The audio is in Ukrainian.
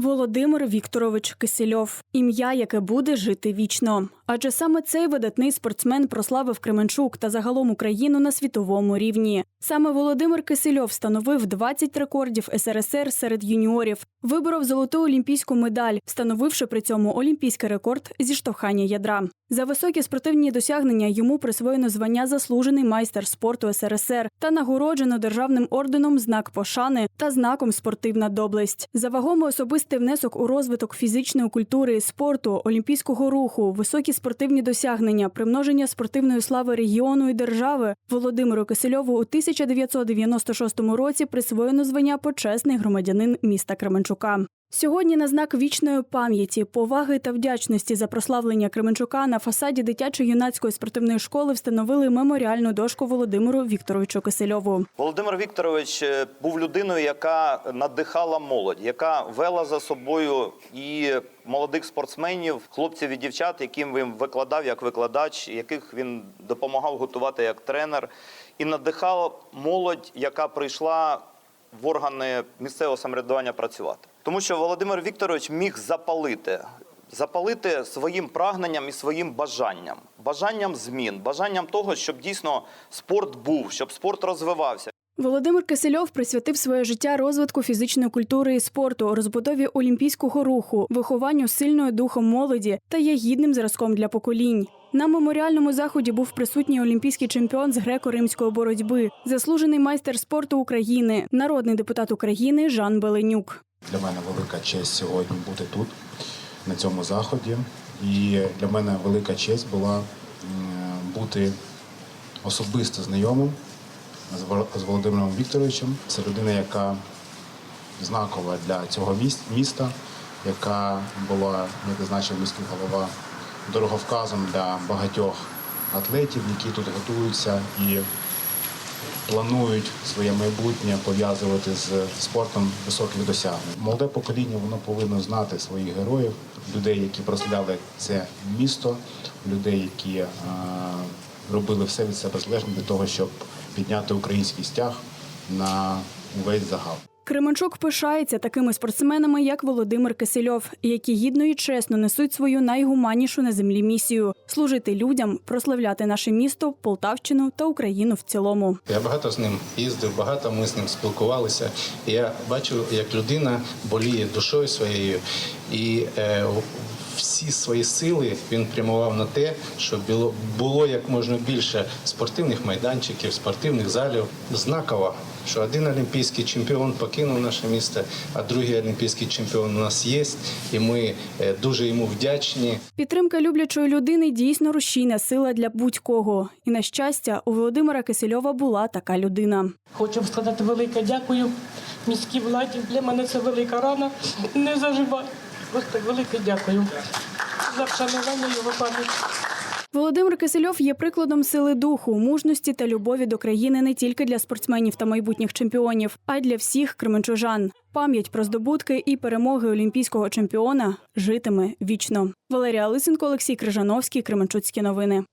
Володимир Вікторович Кисельов ім'я, яке буде жити вічно. Адже саме цей видатний спортсмен прославив Кременчук та загалом Україну на світовому рівні. Саме Володимир Кисельов встановив 20 рекордів СРСР серед юніорів, виборов золоту олімпійську медаль, встановивши при цьому олімпійський рекорд зі штовхання ядра. За високі спортивні досягнення йому присвоєно звання заслужений майстер спорту СРСР та нагороджено державним орденом знак пошани та знаком спортивна доблесть. За вагомий особистий внесок у розвиток фізичної культури спорту, олімпійського руху, високі спортивні досягнення, примноження спортивної слави регіону і держави Володимиру Кисельову у 1996 році присвоєно звання почесний громадянин міста Кременчука. Сьогодні на знак вічної пам'яті, поваги та вдячності за прославлення Кременчука на фасаді дитячо-юнацької спортивної школи встановили меморіальну дошку Володимиру Вікторовичу Кисельову. Володимир Вікторович е, був людиною, яка надихала молодь, яка вела за собою і молодих спортсменів, хлопців і дівчат, яким він викладав як викладач, яких він допомагав готувати як тренер, і надихав молодь, яка прийшла в органи місцевого самоврядування працювати. Тому що Володимир Вікторович міг запалити. Запалити своїм прагненням і своїм бажанням, бажанням змін, бажанням того, щоб дійсно спорт був, щоб спорт розвивався. Володимир Кисельов присвятив своє життя розвитку фізичної культури і спорту, розбудові олімпійського руху, вихованню сильної духом молоді та є гідним зразком для поколінь. На меморіальному заході був присутній олімпійський чемпіон з греко-римської боротьби, заслужений майстер спорту України, народний депутат України Жан Беленюк. Для мене велика честь сьогодні бути тут, на цьому заході. І для мене велика честь була бути особисто знайомим з Вол- Володимиром Вікторовичем. Це людина, яка знакова для цього міста, яка була, як зазначив міський голова, дороговказом для багатьох атлетів, які тут готуються і планують своє майбутнє пов'язувати з спортом високих досягнень. Молоде покоління воно повинно знати своїх героїв, людей, які прославляли це місто, людей, які е, робили все від себе залежне для того, щоб підняти український стяг на увесь загал. Кременчук пишається такими спортсменами, як Володимир Кисельов, які гідно і чесно несуть свою найгуманнішу на землі місію служити людям, прославляти наше місто, Полтавщину та Україну в цілому. Я багато з ним їздив, багато ми з ним спілкувалися. Я бачу, як людина боліє душою своєю, і е, всі свої сили він прямував на те, щоб було, було як можна більше спортивних майданчиків, спортивних залів. Знаково, що один олімпійський чемпіон покинув наше місто, а другий олімпійський чемпіон у нас є, і ми е, дуже йому вдячні. Підтримка люблячої людини дійсно рушійна сила для будь-кого. І на щастя, у Володимира Кисельова була така людина. Хочу сказати велике дякую міській владі. Для мене це велика рана. Не заживає. Просто велике дякую за вшанування його пам'яті. Володимир Кисельов є прикладом сили духу, мужності та любові до країни не тільки для спортсменів та майбутніх чемпіонів, а й для всіх кременчужан. Пам'ять про здобутки і перемоги олімпійського чемпіона житиме вічно. Валерія Лисенко, Олексій Крижановський, Кременчуцькі новини.